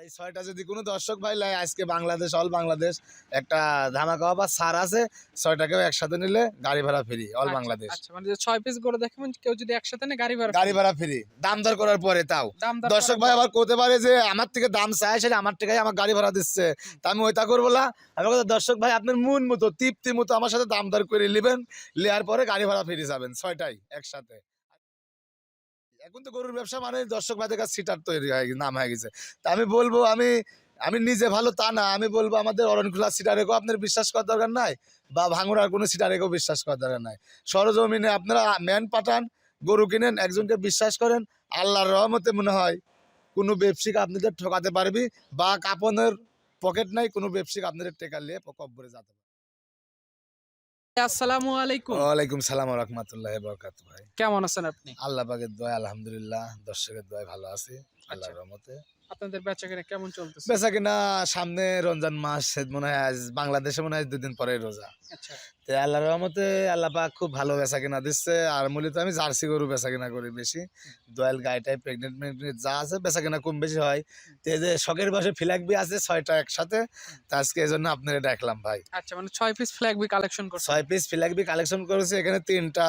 এই ছয়টা যদি কোনো দর্শক ভাই লাই আজকে বাংলাদেশ অল বাংলাদেশ একটা ধামাকা বা সার আছে ছয়টাকেও একসাথে নিলে গাড়ি ভাড়া ফ্রি অল আচ্ছা, বাংলাদেশ। আচ্ছা মানে ছয় পিস গরু দেখেন কেউ যদি একসাথে নেয় গাড়ি ভাড়া গাড়ি ভাড়া ফ্রি দাম দর করার পরে তাও। দর্শক ভাই আবার করতে পারে যে আমার থেকে দাম চায় সেটা আমার থেকে আমার গাড়ি ভাড়া দিচ্ছে। তা আমি ওইটা করব না। আমি বলব, দর্শক ভাই আপনার মন মতো তৃপ্তি মতো আমার সাথে দাম দর করে নেবেন নেওয়ার পরে গাড়ি ভাড়া ফিরে যাবেন ছয়টাই একসাথে। এখন তো গরুর ব্যবসা মানে দর্শক ভাইদের কাছে সিটার তৈরি হয়ে গেছে, নাম হয়ে গেছে। তা আমি বলব, আমি আমি নিজে ভালো তা না, আমি বলব আমাদের অরণখোলা সিটারেকেও আপনার বিশ্বাস করার দরকার নাই বা ভাঙুরার কোনো সিটারেকেও বিশ্বাস করার দরকার নাই। সরজমিনে আপনারা ম্যান পাঠান, গরু কিনেন, একজনকে বিশ্বাস করেন, আল্লাহর রহমতে মনে হয় কোনো ব্যবসায়িক আপনাদের ঠকাতে পারবি বা কাপনের পকেট নাই, কোনো ব্যবসায়িক আপনাদের টেকা নিয়ে কব্বরে যেতে আসসালামু আলাইকুম। ওয়ালাইকুম সালাম রহমতুল্লাহ বরকাত ভাই। কেমন আছেন আপনি? আল্লাহ পাকের দোয়া আলহামদুলিল্লাহ দর্শকের দোয়া ভালো আছি আল্লাহর আচ্ছা। রহমতে। আপনাদের বেচা কিনা কেমন চলতেছে? বেচা কিনা সামনে রমজান মাস মনে হয় আজ বাংলাদেশে মনে হয় দুদিন পরে রোজা। আচ্ছা। তো আল্লাহর রহমতে আল্লাহ পাক খুব ভালো বেচা কিনা দিচ্ছে আর মূলত আমি জার্সি গরু বেচা কিনা করি বেশি। দোয়াল গাইটাই প্রেগনেন্ট মেগনেন্ট যা আছে বেচা কিনা কম বেশি হয়। তো এই যে শখের বসে ফিলাকবি আছে ছয়টা একসাথে তো আজকে এই জন্য আপনারা ডাকলাম ভাই। আচ্ছা মানে ছয় পিস ফ্ল্যাগ বি কালেকশন করছে ছয় পিস ফিলাকবি কালেকশন করেছি এখানে তিনটা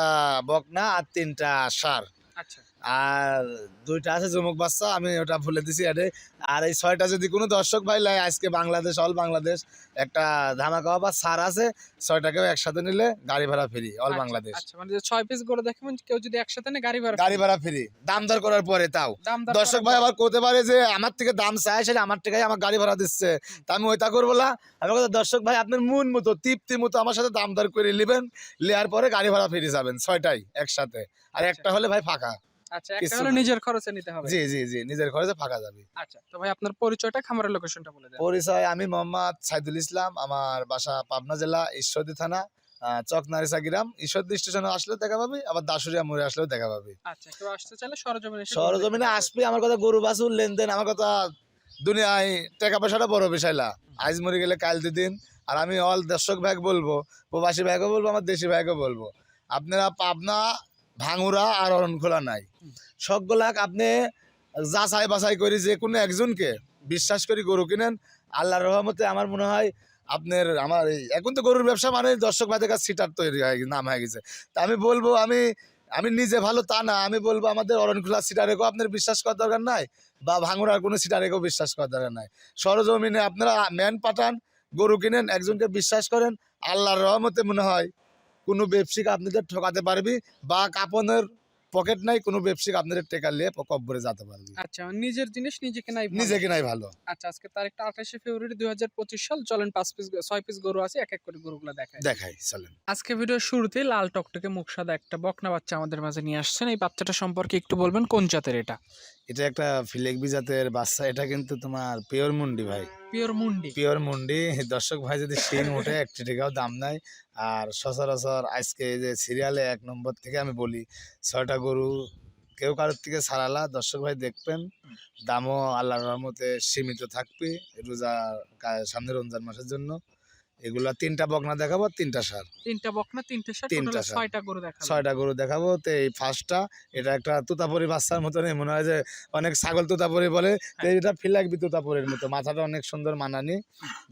বকনা আর তিনটা সার আচ্ছা। আর দুইটা আছে জমুক বাচ্চা আমি ওটা ভুলে দিছি আরে। আর এই ছয়টা যদি কোনো দর্শক ভাই লাই আজকে বাংলাদেশ অল বাংলাদেশ একটা ধামাকা বা সার আছে ছয়টাকেও একসাথে নিলে গাড়ি ভাড়া ফ্রি অল আচ্ছা, বাংলাদেশ। আচ্ছা মানে ছয় পিস গরু দেখেন কেউ যদি একসাথে নেয় গাড়ি ভাড়া গাড়ি ভাড়া ফ্রি দাম দর করার পরে তাও। দর্শক ভাই আবার করতে পারে যে আমার থেকে দাম চায় সেটা আমার থেকে আমার গাড়ি ভাড়া দিচ্ছে। তা আমি ওইটা করব না। আমি দর্শক ভাই আপনার মন মতো তৃপ্তি মতো আমার সাথে দাম দর করে নেবেন নেওয়ার পরে গাড়ি ভাড়া ফিরে যাবেন ছয়টাই একসাথে। আর একটা হলে ভাই ফাঁকা। আচ্ছা একটা হলো নিজের খরচে নিতে হবে। জি জি জি নিজের খরচে ফাঁকা যাবে। আচ্ছা তো ভাই আপনার পরিচয়টা খামারের লোকেশনটা বলে দেন। পরিচয় আমি মোহাম্মদ সাইদুল ইসলাম আমার বাসা পাবনা জেলা ঈশ্বরদী থানা আহ, চকনারিসা গ্রাম। ঈশ্বরদী স্টেশনে আসলেও দেখা পাবি আবার দাসুরিয়া মোড়ে আসলেও দেখা পাবি। আচ্ছা কেউ আসতে চাইলে সরজমিনে সরজমিনে আসবি আমার কথা গরু বাছুর লেনদেন আমার কথা দুনিয়ায় টাকা পয়সাটা বড় বিষয়লা। আজ মরে গেলে কাল দুদিন আর আমি অল দর্শক ভাগ বলব প্রবাসী ভাইকে বলব আমার দেশি ভাইকে বলব। আপনারা পাবনা ভাঙুরা আর অরণখোলা নাই। সবগুলাক আপনি যাচাই বাছাই করে যে কোনো একজনকে বিশ্বাস করি গরু কিনেন। আল্লাহর রহমতে আমার মনে হয় আপনার আমার এই- এখন তো গরুর ব্যবসা মানে দর্শক ভাইদের কাছে সিটার তৈরি হয়ে গেছে নাম হয়ে গেছে। তা আমি বলব আমি আমি নিজে ভালো তা না আমি বলব আমাদের অরণখোলা সিটারেকেও আপনার বিশ্বাস করার দরকার নাই বা ভাঙুরার কোনো সিটারেকেও বিশ্বাস করার দরকার নাই। সরজমিনে আপনারা ম্যান পাঠান গরু কিনেন একজনকে বিশ্বাস করেন আল্লাহর রহমতে মনে হয় কোনো ব্যবসায়িক আপনাদের ঠকাতে পারবি বা কাপনের পকেট নাই কোনো ব্যবসায়িক আপনাদের টেকা নিয়ে কব্বরে যেতে পারবি। আচ্ছা নিজের জিনিস নিজে কেনাই ভালো। নিজে কিনাই ভালো। আচ্ছা আজকে তারিখটা আঠাশে ফেব্রুয়ারি দুই হাজার পঁচিশ সাল চলেন পাঁচ পিস ছয় পিস গরু আছে এক এক করে গরুগুলো দেখায় দেখাই চলেন। আজকে ভিডিওর শুরুতে লাল টকটকে মুখ সাদা একটা বকনা বাচ্চা আমাদের মাঝে নিয়ে আসছেন। এই বাচ্চাটা সম্পর্কে একটু বলবেন কোন জাতের এটা? এটা একটা ফিলেকবি জাতের বাচ্চা এটা কিন্তু তোমার পিওর মুন্ডি ভাই। পিওর মুন্ডি। পিওর মুন্ডি। দর্শক ভাই যদি শিং ওঠে একটি টাকাও দাম নাই। আর সচরাচর আজকে এই যে সিরিয়ালে এক নম্বর থেকে আমি বলি ছয়টা গরু কেউ কারোর থেকে ছাড়ালা দর্শক ভাই দেখবেন দামও আল্লাহর রহমতে সীমিত থাকবে রোজা সামনে রমজান মাসের জন্য। এগুলা তিনটা বকনা দেখাবো তিনটা সার। তিনটা বকনা তিনটে শার্ট তিনটা ছয়টা গরু দেখা ছয়টা গরু দেখাবো তো এই ফার্স্টটা এটা একটা তুতাপুরি বাচ্চার মতনই মনে হয় যে অনেক ছাগল তুতাপুরি বলে তো এটা ফিলাকবি তুতাপুরির মতো মাথাটা অনেক সুন্দর মানানি।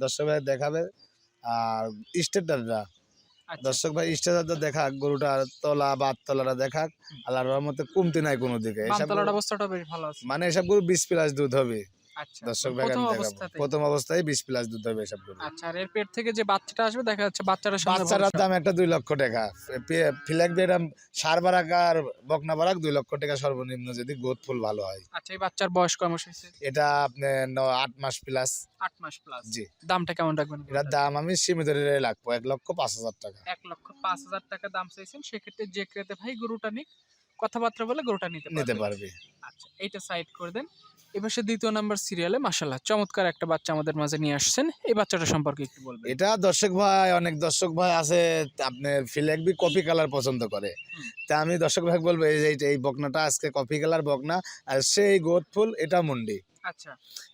দর্শক ভাই দেখাবে। আর স্টেটারটা দর্শক ভাই স্টেটারটা দেখা গরুটা তলা বা তলাটা দেখাক। আল্লাহর রহমতে কমতি নাই কোনো দিকে এসব বামতলার অবস্থাটা বেশ ভালো আছে। মানে এসব গরু বিশ প্লাস দুধ হবে। আচ্ছা দর্শক ভাই প্রথম আমি দেখাবো। অবস্থাতে প্রথম অবস্থায় বিশ প্লাস দুধ হবে এসব গরু। আচ্ছা আর এর পেট থেকে যে বাচ্চাটা আসবে দেখা যাচ্ছে বাচ্চাটার বাচ্চাটার দাম একটা দুই লক্ষ টাকা। ফিলাকবি এটা সার বারাক আর বকনা বারাক দুই লক্ষ টাকা সর্বনিম্ন যদি গোদ ফুল ভালো হয়। আচ্ছা এই বাচ্চার বয়স কয় মাস হয়েছে? এটা আপনার ন- আট মাস প্লাস আট মাস প্লাস জি। দামটা কেমন রাখবেন এটার দাম আমি সীমিত রেটে এক লক্ষ পাঁচ হাজার টাকা। এক লক্ষ পাঁচ হাজার টাকা দাম চাইছেন সেক্ষেত্রে যে ক্রেতে ভাই গরুটা নিক কথাবার্তা বলে গরুটা নিতে নিতে পারবে। আচ্ছা এইটা সাইড করে দেন। এবার দ্বিতীয় নাম্বার সিরিয়ালে মাসাল্লাহ চমৎকার একটা বাচ্চা আমাদের মাঝে নিয়ে আসছেন। এই বাচ্চাটা সম্পর্কে একটু বলবেন। এটা দর্শক ভাই অনেক দর্শক ভাই আছে আপনার ফিলেকবি কপি কালার পছন্দ করে। তা আমি দর্শক ভাই বলব এই যে এই বকনাটা আজকে কপি কালার বকনা আর সেই গোদফুল এটা মুন্ডি। আচ্ছা।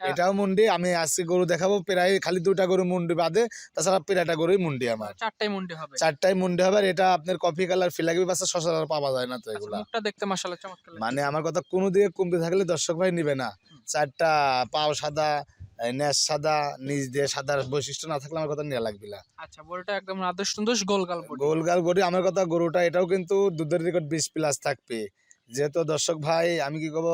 এটাও মুন্ডি আমি আজকে গরু দেখাবো প্রায় খালি দুটা গরু মুন্ডি বাদে তাছাড়া প্রায়টা গরুই মুন্ডি আমার। চারটাই মুন্ডি হবে। চারটাই মুন্ডি হবে আর এটা আপনার কফি কালার বাচ্চা সচরাচর পাওয়া যায় না তো আচ্ছা, এগুলা। মুখটা দেখতে চমৎকার মানে আমার কথা কোনো দিকে কমতে থাকলে দর্শক ভাই নিবে না। চারটা পাও সাদা নেস সাদা নিচ দিয়ে বৈশিষ্ট্য না থাকলে আমার কথা নেওয়া লাগবে না। আচ্ছা বড়টা একদম আদর্শ সুন্দর গোলগাল গোলগাল গরু আমার কথা গরুটা এটাও কিন্তু দুধের রেকর্ড বিশ প্লাস থাকবে। যেহেতু দর্শক ভাই আমি কি করব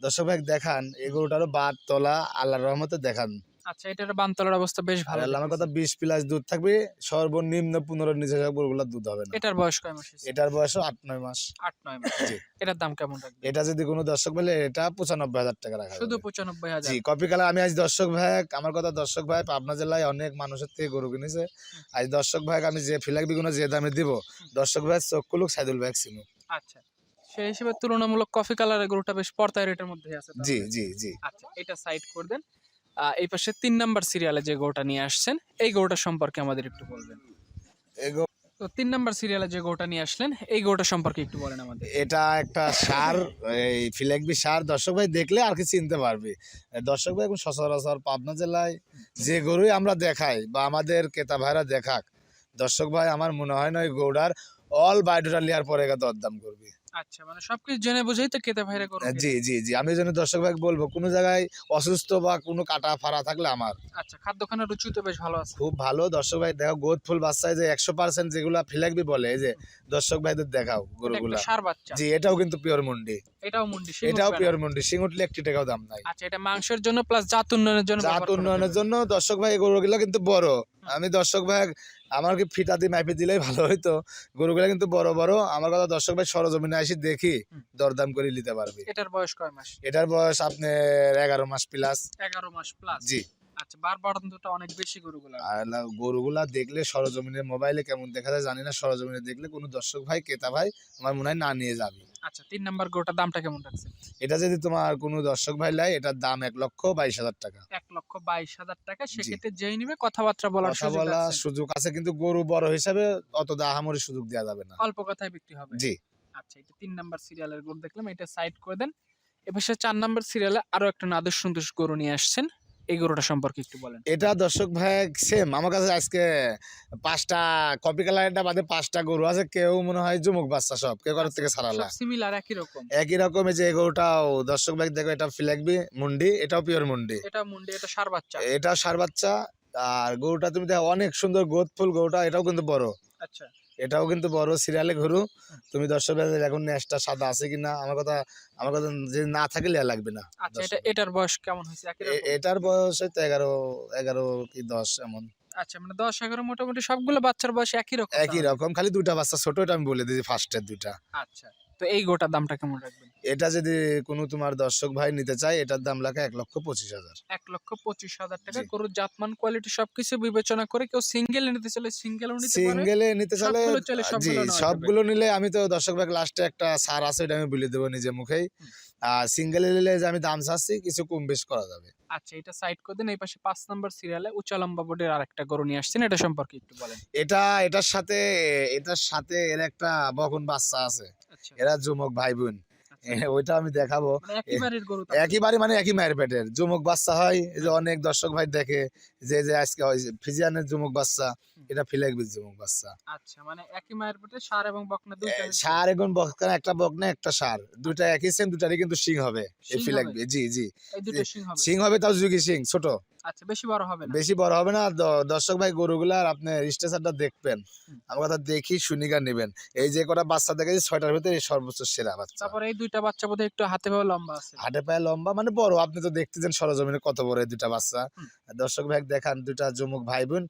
দর্শক ভাই দেখান এই গরুটারও বাদ তোলা আল্লাহর রহমতে দেখান। আচ্ছা এটার বানতলার অবস্থা বেশ ভালো আমার কথা বিশ প্লাস দুধ থাকবে সর্বনিম্ন পনেরো নিচে দুধ হবে না। এটার বয়স কয় মাস এটার বয়সও আট নয় মাস। আট নয় মাস। জি। এটার দাম কেমন রাখবে এটা যদি কোনো দর্শক বলে এটা পঁচানব্বই হাজার টাকা রাখা শুধু যাবে। পঁচানব্বই হাজার। জি কপি কালার আমি আজ দর্শক ভাই আমার কথা দর্শক ভাই পাবনা জেলায় অনেক মানুষের থেকে গরু কিনেছে। আজ দর্শক ভাই আমি যে ফিলাক বিগুনো যে দামে দিব দর্শক ভাই চোখ কুলুক সাইদুল ভাই চিনুক। আচ্ছা। সেই হিসেবে তুলনামূলক কফি কালারের গরুটা বেশ পর্তায় রেটের মধ্যে আছে জি জি জি। আচ্ছা এটা সাইড করে দেন। এই পাশে তিন নাম্বার সিরিয়ালে যে গরুটা নিয়ে আসছেন এই গরুটা সম্পর্কে আমাদের একটু বলবেন। তো তিন নাম্বার সিরিয়ালে যে গরুটা নিয়ে আসলেন এই গরুটা সম্পর্কে একটু বলেন আমাদের। এটা একটা সার এই ফিলেকবি সার দর্শক ভাই দেখলে আর কি চিনতে পারবে। দর্শক ভাই এখন সচরাচর পাবনা জেলায় যে গরুই আমরা দেখাই বা আমাদের ক্রেতা ভাইরা দেখাক দর্শক ভাই আমার মনে হয় না ওই গৌড়ার অল বায়োডাটা নেওয়ার পরে দরদাম করবে। আচ্ছা মানে সবকিছু জেনে বুঝেই তো ভাইরে গরু জি জি জি আমি জন্য দর্শক ভাই বলব কোনো জায়গায় অসুস্থ বা কোনো কাটা ফাড়া থাকলে আমার। আচ্ছা রুচি তো বেশ ভালো আছে। খুব ভালো দর্শক ভাই দেখো গোদ ফুল বাচ্চায় যে একশো পার্সেন্ট যেগুলা ফিলাকবি বলে এই যে দর্শক ভাইদের দেখাও গরুগুলা। সার বাচ্চা। জি এটাও কিন্তু পিওর মুন্ডি। এটাও মুন্ডি এটাও পিওর মুন্ডি সিং উঠলে একটি টাকাও দাম নাই। আচ্ছা এটা মাংসের জন্য প্লাস জাত উন্নয়নের জন্য জাত উন্নয়নের জন্য দর্শক ভাই গরুগুলো কিন্তু বড়। আমি দর্শক ভাই আমার কি ফিতা দিয়ে মাইপে দিলেই ভালো হইতো। গরুগুলো কিন্তু বড় বড়। আমার কথা দর্শক ভাই সরজমিনে আসি দেখি দরদাম করে নিতে পারবে। এটার বয়স কয় মাস? এটার বয়স আপনার এগারো মাস প্লাস এগারো মাস প্লাস জি। আচ্ছা বার অনেক বেশি গরুগুলো আর গরুগুলা দেখলে সরজমিনে মোবাইলে কেমন দেখা যায় জানি না সরজমিনে দেখলে কোনো দর্শক ভাই ক্রেতা ভাই আমার মনে হয় না নিয়ে যাবে। আচ্ছা তিন নাম্বার গরুটার দামটা কেমন রাখছে এটা যদি তোমার কোনো দর্শক ভাই লাই এটার দাম এক লক্ষ বাইশ হাজার টাকা। এক লক্ষ বাইশ হাজার টাকা সেক্ষেত্রে যেই নিবে কথাবার্তা বলার কথা সুযোগ বলা আছে। সুযোগ আছে কিন্তু গরু বড় হিসাবে অত দাহামরি সুযোগ দেওয়া যাবে না। অল্প কথায় বিক্রি হবে। জি। আচ্ছা এটা তিন নাম্বার সিরিয়ালের গরু দেখলাম এটা সাইড করে দেন। এবার সে চার নাম্বার সিরিয়ালে আরও একটা নাদুস সুন্দর গরু নিয়ে আসছেন। এই গরুটা সম্পর্কে একটু বলেন। এটা দর্শক ভাই সেম আমার কাছে আজকে পাঁচটা কপি কালারটা বাদে পাঁচটা গরু আছে। কেউ মনে হয় জুমুক বাচ্চা সব কেউ ঘরের থেকে ছাড়ালা সিমিলার একই রকম। একই রকমের যে গরুটাও দর্শক ভাই দেখো এটা ফিলাকবি মুন্ডি এটাও পিওর মুন্ডি। এটা মুন্ডি এটা সার বাচ্চা। এটা সার বাচ্চা। আর গরুটা তুমি দেখো অনেক সুন্দর গোদ ফুল গরুটা এটাও কিন্তু বড়। আচ্ছা। এটাও কিন্তু বড় সিরিয়ালে ঘুরু। তুমি দর্শক বেঁধে এখন নেশটা সাদা আছে কিনা আমার কথা আমার কথা যে না থাকলে লাগবে না। আচ্ছা এটা এটার বয়স কেমন হয়েছে? এটার বয়স হয়তো এগারো এগারো কি দশ এমন। আচ্ছা মানে দশ এগারো মোটামুটি সবগুলো বাচ্চার বয়স একই রকম একই রকম খালি দুটা বাচ্চা ছোট আমি বলে দিয়েছি ফার্স্টের দুটা আচ্ছা তো এই গোটার দামটা কেমন রাখবেন? এটা যদি কোনো তোমার দর্শক ভাই নিতে চায় এটার দাম লাগে এক লক্ষ পঁচিশ হাজার। এক লক্ষ পঁচিশ হাজার টাকা। গরুর জাতমান কোয়ালিটি সবকিছু বিবেচনা করে কেউ সিঙ্গেল নিতে চলে সিঙ্গেলও নিতে সিঙ্গেলে নিতে চাইলে সবগুলো জি সবগুলো নিলে আমি তো দর্শক ভাই লাস্টে একটা সার আছে এটা আমি বলে দেবো নিজে মুখেই। আর সিঙ্গেলে নিলে যে আমি দাম চাচ্ছি কিছু কম বেশ করা যাবে। আচ্ছা এটা সাইড করে দেন এই পাশে পাঁচ নাম্বার সিরিয়ালে উচ্চ লম্বা বোর্ডের আরেকটা গরু নিয়ে আসছেন এটা সম্পর্কে একটু বলেন। এটা এটার সাথে এটার সাথে এর একটা বকন বাচ্চা আছে। আচ্ছা। এরা যুমক ভাই বোন। ওইটা আমি দেখাবো মানে একই। একইবারে মানে একই মায়ের পেটের যুমক বাচ্চা হয় এই যে অনেক দর্শক ভাই দেখে যে যে আজকে ফিজিয়ানের যুমক বাচ্চা এটা ফিলেকবির যুমক বাচ্চা। আচ্ছা মানে একই মায়ের পেটে সার এবং বকনা দুইটা সার এখন বকনা একটা বকনা একটা সার। দুটা একই সেম দুটারই কিন্তু সিং হবে। এই ফিলেকবি জি জি। এই দুটো সিং হবে? সিং হবে তাও যুগি সিং ছোট। আচ্ছা বেশি বড় হবে না? বেশি বড় হবে না দর্শক ভাই গরুগুলার আপনি স্টেশনটা দেখবেন। আমার কথা দেখি শুনিকা নেবেন। এই যে কটা বাচ্চা দেখেছি ছয়টার ভিতরে সর্বোচ্চ সেরা বাচ্চা। তারপরে এই দুইটা বাচ্চা বোধহয় একটু হাতে পায়ে লম্বা আছে। হাটে পায়ে লম্বা মানে বড়। আপনি তো দেখতেছেন সরজমিনে কত বড় এই দুটা বাচ্চা। দর্শক ভাই দেখান দুটা যমুক ভাই বোন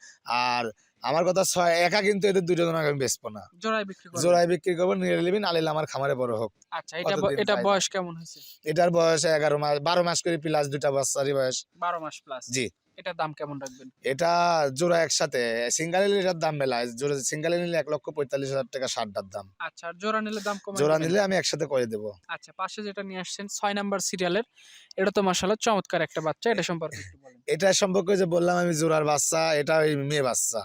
আর আমার কথা ছয় একা কিন্তু এদের দুজন আমি বেচবো না। জোড়ায় বিক্রি করে জোড়ায় বিক্রি করব নিয়ে নেবেন আলিল আমার খামারে বড় হোক। আচ্ছা এটা এটা বয়স কেমন হয়েছে? এটার বয়স এগারো মাস বারো মাস করে প্লাস দুটা বাচ্চারই বয়স। বারো মাস প্লাস জি। এটার দাম কেমন রাখবেন? এটা জোড়া একসাথে সিঙ্গালে নিলে এটার দাম মেলায়। জোড়া সিঙ্গালে নিলে এক লক্ষ পঁয়তাল্লিশ হাজার টাকা ষাটটার দাম। আচ্ছা জোড়া নিলে দাম কমে জোড়া নিলে আমি একসাথে করে দেবো। আচ্ছা পাশে যেটা নিয়ে আসছেন ছয় নাম্বার সিরিয়ালের এটা তো মাসাল্লাহ চমৎকার একটা বাচ্চা এটা সম্পর্কে একটু এটা সম্পর্কে যে বললাম আমি জোড়ার বাচ্চা এটা ওই মেয়ে বাচ্চা।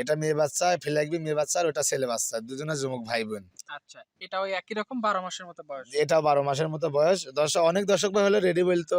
এটা। মেয়ে বাচ্চা ফিলাকবি মেয়ে বাচ্চা আর ওটা ছেলে বাচ্চা দুজনে যুবক ভাই বোন আচ্ছা এটা ওই একই রকম বারো মাসের মতো বয়স? এটা বারো মাসের মতো বয়স। দর্শক অনেক দর্শক ভাই হলে রেডি বলতো।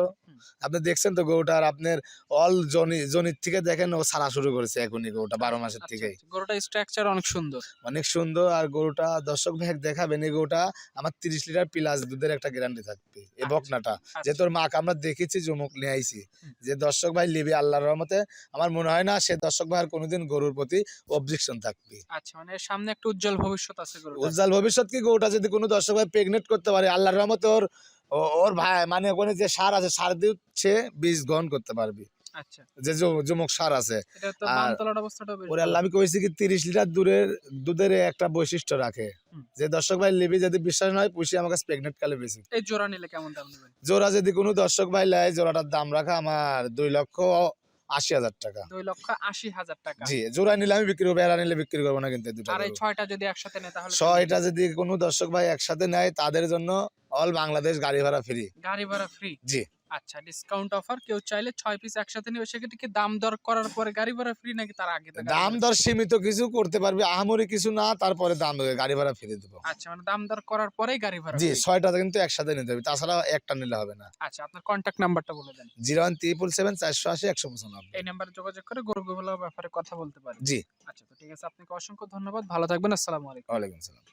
আপনি দেখছেন তো গরুটার আপনার অল জনি জনির থেকে দেখেন ও ছাড়া শুরু করেছে এখনই গরুটা বারো মাসের থেকেই। আচ্ছা। স্ট্রাকচার অনেক সুন্দর। অনেক সুন্দর আর গরুটা দর্শক ভাই দেখাবেন এই গরুটা আমার তিরিশ লিটার প্লাস দুধের একটা গ্যারান্টি থাকবে। এই আচ্ছা, বকনাটা। আচ্ছা। যে তোর মাকে আমরা দেখেছি জমুক নিয়ে আইছি। যে দর্শক ভাই লিবি আল্লাহর রহমতে আমার মনে হয় না সে দর্শক ভাইয়ের কোনোদিন গরুর প্রতি অবজেকশন থাকবে। আচ্ছা মানে সামনে একটা উজ্জ্বল ভবিষ্যৎ আছে উজ্জ্বল ভবিষ্যৎ কি? গরুটা যদি কোনো দর্শক ভাই প্রেগনেন্ট করতে পারে আল্লাহর রহমতে ওর ওর ভাই মানে ওখানে যে সার আছে সার দিচ্ছে বীজ গ্রহণ করতে পারবি। যে জ- জমুক সার আছে। ওরে আমি কইছি কি তিরিশ লিটার দূরের দুধের একটা বৈশিষ্ট্য রাখে। যে দর্শক ভাই লিবি যদি বিশ্বাস নয় পুষি আমার কাছে প্রেগনেন্ট কালে বেশি। এই জোড়া নিলে কেমন দাম নেবেন? জোড়া যদি কোনো দর্শক ভাই লেয় জোড়াটার দাম রাখা আমার দুই লক্ষ আশি হাজার টাকা। দুই লক্ষ আশি হাজার টাকা। জি জোড়া নিলে আমি বিক্রি করব এরা নিলে বিক্রি করব না কিন্তু দুটো আর এই ছয়টা যদি একসাথে নেয় তাহলে ছয়টা যদি কোনো দর্শক ভাই একসাথে নেয় তাদের জন্য অল বাংলাদেশ গাড়ি ভাড়া ফ্রি গাড়ি ভাড়া ফ্রি জি। আচ্ছা ডিসকাউন্ট অফার কেউ চাইলে ছয় পিস একসাথে নেবে সেক্ষেত্রে কি দাম দর করার পরে গাড়ি ভাড়া ফ্রি নাকি তার আগে দাম দর সীমিত কিছু করতে পারবে আহামরি কিছু না তারপরে দাম গাড়ি ভাড়া ফিরে দেবো। আচ্ছা মানে দাম দর করার পরেই গাড়ি ভাড়া জি। ছয়টা কিন্তু একসাথে নিতে হবে তাছাড়া একটা নিলে হবে না। আচ্ছা আপনার কন্ট্যাক্ট নাম্বারটা বলে দেন। জিরো ওয়ান ট্রিপল সেভেন চারশো আশি একশো পঁচানব্বই। এই নাম্বারে যোগাযোগ করে গরুগুলোর ব্যাপারে কথা বলতে পারেন। জি। আচ্ছা তো ঠিক আছে আপনাকে অসংখ্য ধন্যবাদ ভালো থাকবেন আসসালামু আলাইকুম। ওয়ালাইকুম সালাম